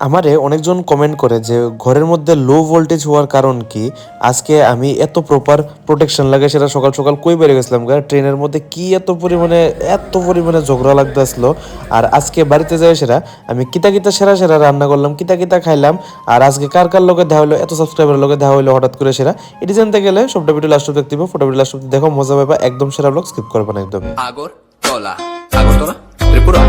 আমারে অনেকজন কমেন্ট করে যে, ঘরের মধ্যে লো ভোল্টেজ হওয়ার কারণ কি? আজকে আমি এত প্রপার প্রোটেকশন লাগে সেটা সকাল সকাল কই বেড়ে গেছিলাম? ট্রেনের মধ্যে কি এত পরিমাণে এত পরিমাণে ঝগড়া লাগতে আসলো আর আজকে বাড়িতে যাই সেরা, আমি কিতা কিতা সেরা সেরা রান্না করলাম, কিতা কিতা খাইলাম, আর আজকে কার কার লোকে দেখা হলো এত সাবস্ক্রাইবার লোকে দেখা হলো হঠাৎ করে সেরা, এটি জানতে গেলে সবটা ভিডিও লাস্ট দেখতে ফটো ভিডিও লাস্ট দেখো, মজা পাবা একদম সেরা ব্লগ স্কিপ করবে না একদম আগরতলা আগরতলা, ত্রিপুরা,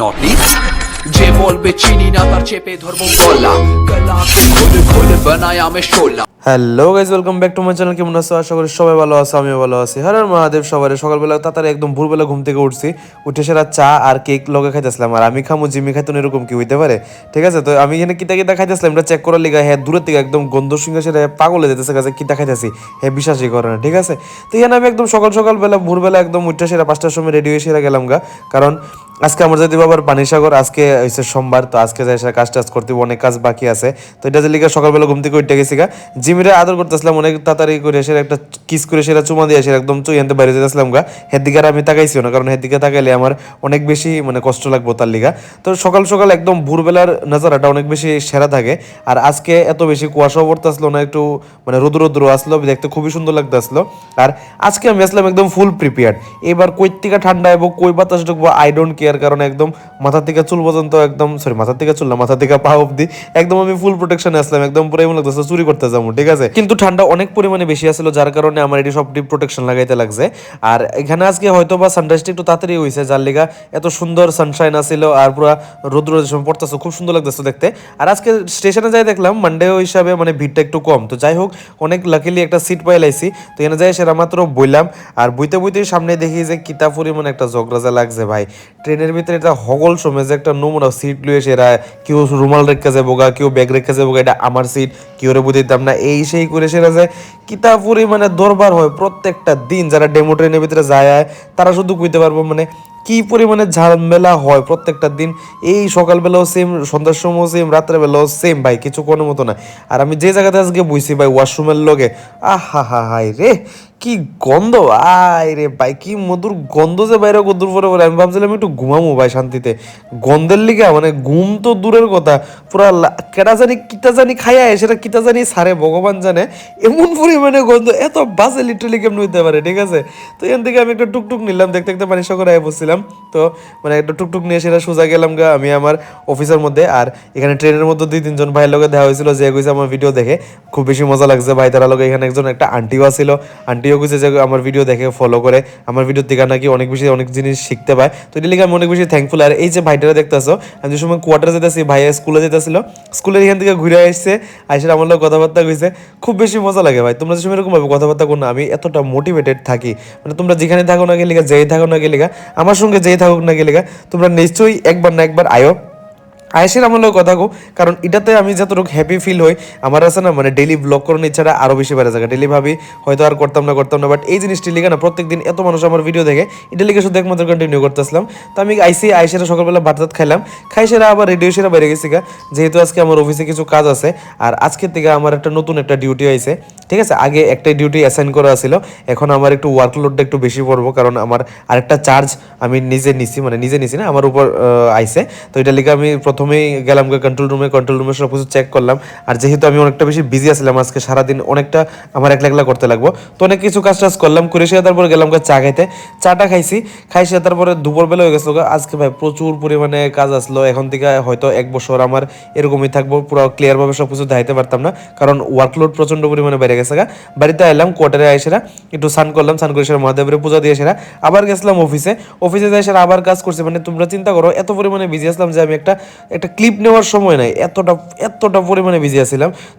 নর্থ ইস্ট। যে বলবে চিনি না তার চেপে ধরবো গলা গলাকে খোলে খোলে বানায় আমি শোলা hello guys welcome back to my channel কেমন আছো? আশা করি সবাই ভালো আছে, আমিও ভালো আছি। হর হর মহাদেব সবার সকালবেলা তাড়াতাড়ি একদম ভোরবেলা ঘুম থেকে উঠছি। উঠে সেরা চা আর কেক লগে খাইতেছিলাম। আর আমি খামু, জিমি খাইতো এরকম কি হইতে পারে? ঠিক আছে, তো আমি এখানে কিতা কিতা খাইতেছিলাম, এটা চেক করার লিগা হ্যাঁ দূরের থেকে একদম গন্ধ সঙ্গে সেটা পাগলে যেতেছে কাছে কিতা খাইতেছি? হ্যাঁ বিশ্বাসই করে না, ঠিক আছে? তো এখানে আমি একদম সকাল সকাল বেলা ভোরবেলা একদম উঠে সেরা পাঁচটার সময় রেডি হয়ে সেরা গেলাম গা। কারণ আজকে আমার যদি বাবার পানিসাগর, আজকে হচ্ছে সোমবার, তো আজকে যাই সেটা কাজ টাজ করতে, অনেক কাজ বাকি আছে। তো এটা যে লিগা সকালবেলা ঘুম থেকে উঠে গেছি গা। জিমিরে আদর করতেছিলাম, অনেক তাড়াতাড়ি করে এসে একটা কিস করে সেটা চুমা দিয়ে এসে একদম চুই আনতে বাইরে যেতেছিলাম গা। হের দিকে আর আমি তাকাইছিও না, কারণ হের দিকে তাকাইলে আমার অনেক বেশি মানে কষ্ট লাগবো তার লিগা। তো সকাল সকাল একদম ভোরবেলার নাজারাটা অনেক বেশি সেরা থাকে। আর আজকে এত বেশি কুয়াশাও পড়তে আসলো না, একটু মানে রোদ্র রোদ্র আসলো, দেখতে খুবই সুন্দর লাগতে আসলো আর আজকে আমি আসলাম একদম ফুল প্রিপেয়ার্ড এবার কই থেকে ঠান্ডা এবং, কই বাতাস ঢুকবো আই ডোন্ট কেয়ার কারণ একদম মাথা থেকে চুল পর্যন্ত একদম সরি মাথা থেকে চুল না, মাথা থেকে পা অব্দি একদম আমি ফুল প্রোটেকশনে আসলাম, একদম পুরো এমন লাগতেছে চুরি করতে যাব, ঠিক আছে? কিন্তু ঠান্ডা অনেক পরিমাণে বেশি আসলো যার কারণে আমার এটি সব ডিপ প্রোটেকশন লাগাইতে লাগছে। আর এখানে আজকে হয়তো বা সানরাইজটা একটু তাড়াতাড়ি হয়েছে যার লিগা এত সুন্দর সানশাইন আসিল আর পুরো রোদ্র যে সময় পড়তেছে, খুব সুন্দর লাগতেছে দেখতে। আর আজকে স্টেশনে যাই দেখলাম মানডে হিসাবে মানে ভিড়টা একটু কম। তো যাই হোক, অনেক লাকিলি একটা সিট পাই লাইছি। তো এখানে যাই সেটা মাত্র বইলাম। আর বইতে বইতে সামনে দেখি যে কিতা পরিমাণে একটা জগরাজা লাগছে ভাই। ট্রেনের ভিতরে এটা হগল সময় যে একটা নোংরা সিট লুয়ে সেরা কেউ রুমাল রেখে যাব কেউ ব্যাগ রেখে যাব এটা আমার সিট কেউ রে বুঝিতাম না এই সেই করে সেরা যায়। কিতা পরিমাণে দরবার হয় প্রত্যেকটা দিন, যারা ডেমো ট্রেনের ভিতরে যায় তারা শুধু কইতে পারব মানে কি পরিমাণে ঝামেলা হয় প্রত্যেকটা দিন। এই সকালবেলাও সেম সন্ধ্যার সময়ও সেম রাত্রেবেলাও সেম ভাই, কিছু কোনো মতো না। আর আমি যে জায়গাতে আজকে বইছি ভাই ওয়াশরুমের লগে, আহা হা হাই রে! কি গন্ধ? আয় রে ভাই, কি মধুর গন্ধ যে বাইরে গদুর পরে পরে। আমি ভাবছিলাম একটু ঘুমামো ভাই শান্তিতে। গন্ধের লিগা মানে ঘুম তো দূরের কথা। পুরা কেটা জানি, কিতা জানি খাইয়া সেটা কিতা জানি সারে, ভগবান জানে। এমন পরিমাণে গন্ধ, এত বাজে লিটারালি কেমন হইতে পারে, ঠিক আছে? তো এখান থেকে আমি একটা টুকটুক নিলাম, দেখতে দেখতে পানি সাগর আয় বসছিলাম। তো মানে একটা টুকটুক নিয়ে সেটা সোজা গেলাম গা, আমি আমার অফিসের মধ্যে। আর এখানে ট্রেনের মধ্যে দুই, তিনজন ভাইয়ের লগে দেখা হয়েছিল, যে কইছে আমার ভিডিও দেখে। খুব বেশি মজা লাগছে ভাই, তারা লগে এখানে একজন একটা আন্টিও আছিল। আন্টিও কইছে যে আমার ভিডিও দেখে ফলো করে, আমার ভিডিও থেকে নাকি অনেক বেশি অনেক জিনিস শিখতে পায়। তো এটা লিগে আমি অনেক বেশি থ্যাঙ্কফুল আর এই যে ভাইটারা দেখতেছো, আমি যে সময় কোয়ার্টারে যেতেছি, ভাইয়া স্কুলে যেতেছিল স্কুলের এখান থেকে ঘুরে আসছে আইসে আমার লোক কথাবার্তা কইছে খুব বেশি মজা লাগে ভাই, তোমরা যে সময় এরকম ভাবে কথাবার্তা করো না, আমি এতটা মোটিভেটেড থাকি। মানে তোমরা যেখানে থাকো না গেলিগা যেই থাকো না গেলিগা আমার সঙ্গে যেই থাকুক না গেলিগা তোমরা নিশ্চয়ই একবার না একবার আয়ো। আয়েসের আমার লোক কথা কো কারণ এটাতে আমি যতটুকু হ্যাপি ফিল হই, আমার আছে না মানে ডেলি ব্লগ করানোর ইচ্ছাটা আরও বেশি বেড়ে যায় ডেলি ভাবি, হয়তো আর করতাম না করতাম না বাট এই জিনিসটি লিখে না, প্রত্যেকদিন এত মানুষ আমার ভিডিও দেখে, এটা লিখে শুধু একমাত্র কন্টিনিউ করতেছিলাম। তো আমি আইসি আইসেরা সকালবেলা ভাত টাত খাইলাম, খাই সেরা আবার রেডিও সেরা বেড়ে গেছি যেহেতু আজকে আমার অফিসে কিছু কাজ আছে, আর আজকের থেকে আমার একটা নতুন একটা ডিউটি হয়েছে ঠিক আছে? আগে একটা ডিউটি অ্যাসাইন করা ছিল। এখন আমার একটু ওয়ার্কলোডটা একটু বেশি পড়ব, কারণ আমার আরেকটা চার্জ আমি নিজে নিছি মানে নিজে নিছি না, আমার উপর আইছে। তো এটা লিখে আমি প্রথমেই গেলাম কন্ট্রোল রুমে কন্ট্রোল রুমে সব কিছু চেক করলাম। আর যেহেতু আমি অনেকটা বেশি বিজি আছিলাম, আজকে সারাদিন অনেকটা আমার একলা একলা করতে লাগবো। তো অনেক কিছু কাজ টাজ করলাম, করে সে তারপরে গেলাম চা খাইতে। চাটা খাইছি খাইছে তারপরে দুপুরবেলা হয়ে গেছিল আজকে ভাই প্রচুর পরিমাণে কাজ আসলো। এখন থেকে হয়তো এক বছর আমার এরকমই থাকব, পুরো ক্লিয়ারভাবে সব কিছু দেখাইতে পারতাম না। কারণ ওয়ার্কলোড প্রচণ্ড পরিমাণে বেড়ে গা বাড়িতে এলাম কোয়ার্টারে আইসেরা, একটু স্নান করলাম, স্নান করে মহাদেবের পূজা দিয়ে সেরা আবার গেছিলাম অফিসে। অফিসে যাই সেরা আবার কাজ মানে তোমরা চিন্তা করো, এত পরিমাণে বিজি আসলাম যে আমি একটা একটা ক্লিপ নেওয়ার সময় নাই। এতটা এতটা পরিমাণে বিজি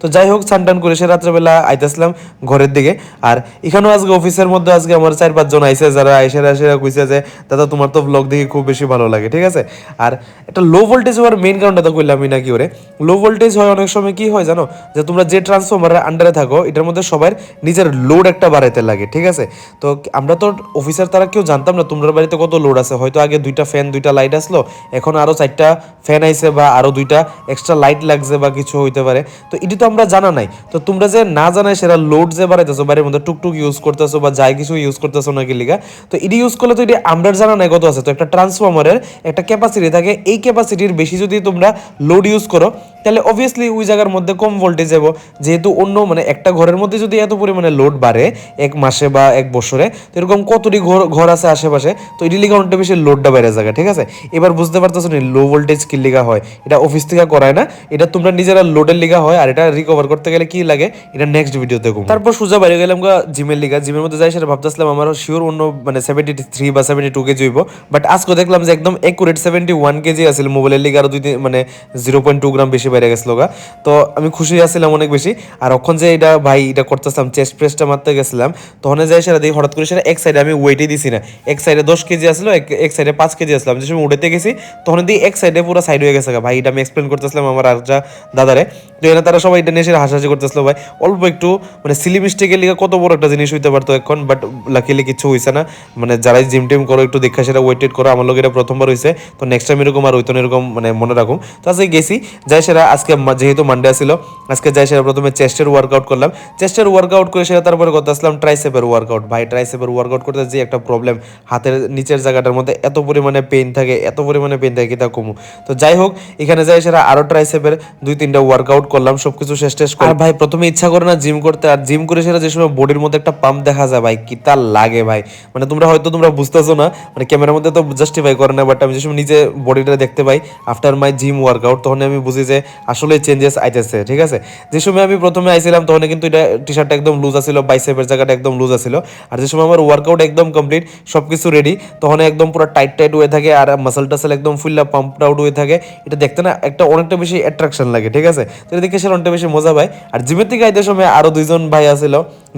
তো যাই হোক, স্নান টান করে সে রাত্রেবেলা আইতেছিলাম ঘরের দিকে। আর এখানেও আজকে অফিসের মধ্যে আজকে আমার চার পাঁচজন আইসে, যারা আইসেরা কইছে যে, দাদা, তোমার তো ব্লগ দেখে খুব বেশি ভালো লাগে। ঠিক আছে? আর একটা লো ভোল্টেজ হওয়ার মেইন কারণটা তো কইলাম আমি নাকি ওরে। লো ভোল্টেজ হয় অনেক সময় কি হয় জানো? যে তোমরা যে ট্রান্সফরমারের আন্ডারে থাকো, এটার মধ্যে সবার নিজের লোড একটা বাড়াইতে লাগে, ঠিক আছে? তো আমরা তো অফিসার তারা কেউ জানতাম না তোমরা বাড়িতে কত লোড আছে। হয়তো আগে দুইটা ফ্যান দুইটা লাইট আসলো, এখন আরও চারটা ফ্যান আইছে বা আরও দুইটা এক্সট্রা লাইট লাগছে বা কিছু হইতে পারে। তো এটি তো আমরা জানা নাই। তো তোমরা যে না জানাই সেটা লোড যে বাড়াইতেছো, বাড়ির মধ্যে টুকটুক ইউজ করতেছো বা যাই কিছু ইউজ করতেছো নাকি লিগা, তো এটি ইউজ করলে তো এটি আমরা জানা নাই কত আছে। তো একটা ট্রান্সফর্মারের একটা ক্যাপাসিটি থাকে, এই ক্যাপাসিটির বেশি যদি তোমরা লোড ইউজ করো, তাহলে অবভিয়াসলি ওই জায়গার মধ্যে কম ভোল্টেজ যাব। যেহেতু অন্য মানে একটা ঘরের মধ্যে যদি এত পরিমাণে লোড বাড়ে, এক মাসে বা এক বছরে, তো এরকম কতটি ঘর ঘর আছে আশেপাশে? তো এটি লিগা অনেকটা বেশি লোডটা বেড়ে যায় ঠিক আছে? এবার বুঝতে পারতেছো নি লো ভোল্টেজ কি লিগা হয়? এটা অফিস থেকে করায় না, এটা তোমরা নিজেরা লোডের লিগা হয়, আর এটা রিকভার করতে গেলে কি লাগে? এটা নেক্সট ভিডিও দেখো তারপর সোজা বাইরে গেলাম জিমের লিগা। জিমের মধ্যে যাই, সেটা ভাবতেছিলাম আমার শিওর অন্য মানে সেভেন্টি থ্রি বা সেভেন্টি টু কেজি হইব। বাট আজকে দেখলাম যে একদম একুরেট সেভেন্টি ওয়ান কেজি আছিল মোবাইলের লিগা, আরও দুই মানে জিরো পয়েন্ট টু গ্রাম বেশি বেড়ে গেছিল গা। তো আমি খুশি আছিলাম অনেক বেশি। আর অখন যে এটা ভাই এটা করতেছিলাম চেস্ট প্রেসটা মারতে গেছিলাম, তখন যাই সেটা দেখি হঠাৎ করে সেটা এক সাইডে আমি ওয়েটই দিছি না। এক সাইডে দশ কেজি আসলো, এক সাইডে পাঁচ কেজি আসলাম যে সময় উঠেতে গেছি, তখন দিয়ে এক সাইডে পুরো সাইড হয়ে গেছে ভাই, এটা আমি এক্সপ্লেন করতেছিলাম আমার আরেকটা দাদারে। তো এখানে তারা সবাই এটা নিয়ে এসে হাসাহাসি করতেছিল, ভাই। অল্প একটু মানে সিলি মিস্টেকের লিগে কত বড় একটা জিনিস হইতে পারতো এখন বাট লাকিলি কিছু হইছে না। মানে যারাই জিম টিম করো, একটু দেখা সেটা ওয়েটেড করো, আমার লোক এটা প্রথমবার হয়েছে তো নেক্সট টাইম এরকম আর হইতো না, এরকম মানে মনে রাখুন। তো আজকে গেছি, যাই সেটা আজকে যেহেতু মানডে ছিল, আজকে যাই সেটা প্রথমে চেস্টের ওয়ার্কআউট করলাম। চেস্টের ওয়ার্কআউট করে সেটা তারপরে করতে আসলাম ট্রাইসেপের ওয়ার্কআউট ভাই ট্রাইসেপের ওয়ার্কআউট করতে যে একটা প্রবলেম হাতের নিচের জায়গাটার মধ্যে এত পরিমাণে পেন থাকে, এত পরিমাণে পেন থাকে কি তা কমু? তো যাই হোক, এখানে যাই সেটা আরও ট্রাইসেপের দুই তিনটা ওয়ার্কআউট করলাম, সবকিছু শেষ টেস করে। আর ভাই, প্রথমে ইচ্ছা করে না জিম করতে, আর জিম করে সেটা যে সময় বডির মধ্যে একটা পাম্প দেখা যায়, ভাই কি তার লাগে, ভাই। মানে তোমরা হয়তো তোমরা বুঝতেছো না মানে ক্যামেরার মধ্যে তো জাস্টিফাই করে না বাট আমি যে সময় নিজে বডিটা দেখতে পাই আফটার মাই জিম ওয়ার্কআউট তখন আমি বুঝি যে আসলে চেঞ্জেস আইতেছে, ঠিক আছে? যে সময় আমি প্রথমে আইছিলাম তখন কিন্তু এটা টি শার্টটা একদম লুজ আছিল বাইসেপের জায়গাটা একদম লুজ আছিল। আর যে সময় আমার ওয়ার্কআউট একদম কমপ্লিট সব কিছু রেডি তখন একদম পুরো টাইট টাইট হয়ে থাকে আর মাসেল টাসেল একদম ফুল্লা পাম্প আউট হয়ে থাকে। এটা দেখতে না একটা অনেকটা বেশি অ্যাট্রাকশন লাগে, ঠিক আছে? তো এটা দেখে সে অনেকটা বেশি মজা পায়। আর জিমের থেকে আইতে সময় আরও দুইজন ভাই আছিল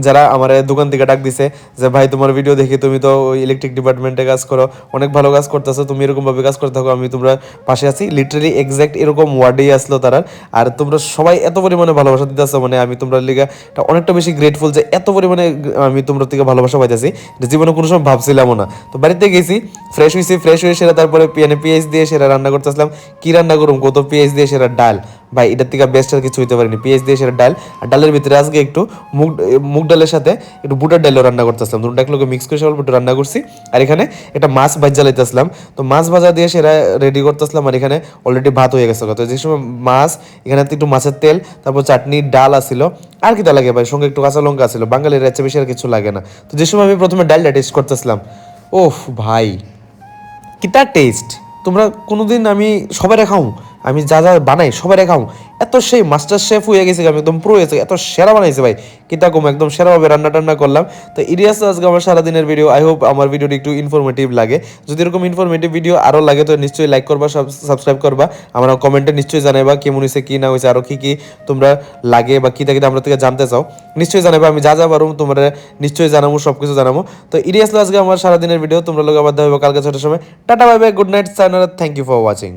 যারা আমার দোকান থেকে ডাক দিছে যে, ভাই, তোমার ভিডিও দেখি তুমি তো ইলেকট্রিক ডিপার্টমেন্টে কাজ করো, অনেক ভালো কাজ করতেছো, তুমি এরকম ভাবে কাজ করতে থাকো, আমি তোমরা পাশে আছি। লিটারালি এক্সাক্ট এরকম ওয়ার্ডেই আসলো তারা আর তোমরা সবাই এত পরিমাণে ভালোবাসা দিতেছো মানে আমি তোমরা লিগা অনেকটা বেশি গ্রেটফুল যে, এত পরিমাণে আমি তোমরা থেকে ভালোবাসা পাইতেছি জীবনে কোনো সময় ভাবছিলামও না। তো বাড়িতে গেছি ফ্রেশ হয়েছি ফ্রেশ হয়ে সেরা তারপরে পিয়ানে পিএইচ দিয়ে সেরা রান্না করতেছিলাম। কি রান্না করুম কত পিএইচ দিয়ে সেরা ডাল। ভাই, এটার থেকে বেস্ট আর কিছু হইতে পারেনি। পেঁয়াজ দিয়ে সেটা ডাল, আর ডালের ভিতরে আজকে একটু মুগ মুগ ডালের সাথে একটু বুটার ডালও রান্না করতেছিলাম। দুটো একলোকে মিক্স করে অল্প একটু রান্না করছি। আর এখানে একটা মাছ ভাজা লাইতেছিলাম তো মাছ ভাজা দিয়ে সেটা রেডি করতেছিলাম, আর এখানে অলরেডি ভাত হয়ে গেছে। তো যে সময় মাছ, এখানে একটু মাছের তেল, তারপর চাটনি, ডাল আসিল আর কি তা লাগে ভাই? সঙ্গে একটু কাঁচা লঙ্কা আসিল বাঙালির রেচে বেশি আর কিছু লাগে না। তো যে সময় আমি প্রথমে ডালটা টেস্ট করতেছিলাম, ওফ ভাই, কি তার টেস্ট তোমরা কোনোদিন আমি সবাই খাও আমি যা যা বানাই সবাই খাও এত সেই মাস্টার শেফ হয়ে গেছে আমি একদম প্রো হয়েছে, এত সেরা বানাইছে ভাই। কিতা কম, একদম সেরাভাবে রান্না টান্না করলাম। তো ইরিয়াস আজকে আমার সারাদিনের ভিডিও আই হোপ আমার ভিডিওটি একটু ইনফরমেটিভ লাগে। যদি এরকম ইনফরমেটিভ ভিডিও আরও লাগে, তো নিশ্চয়ই লাইক করবা সাবস্ক্রাইব করবা। আমার কমেন্টে নিশ্চয়ই জানাবা কেমন হয়েছে কি না হয়েছে আরও কি কি তোমরা লাগে বা কি থাকে আমরা থেকে জানতে চাও। নিশ্চয়ই জানাবে আমি যা যা পারো তোমরা নিশ্চয়ই জানাব সব কিছু জানাব তো ইরিয়াস আজকে আমার সারাদিনের ভিডিও তোমরা লোক আবার দেখা হবে কালকে ছটার সময়। টাটা বাই গুড নাইট সাইনার থ্যাংক ইউ ফর ওয়াচিং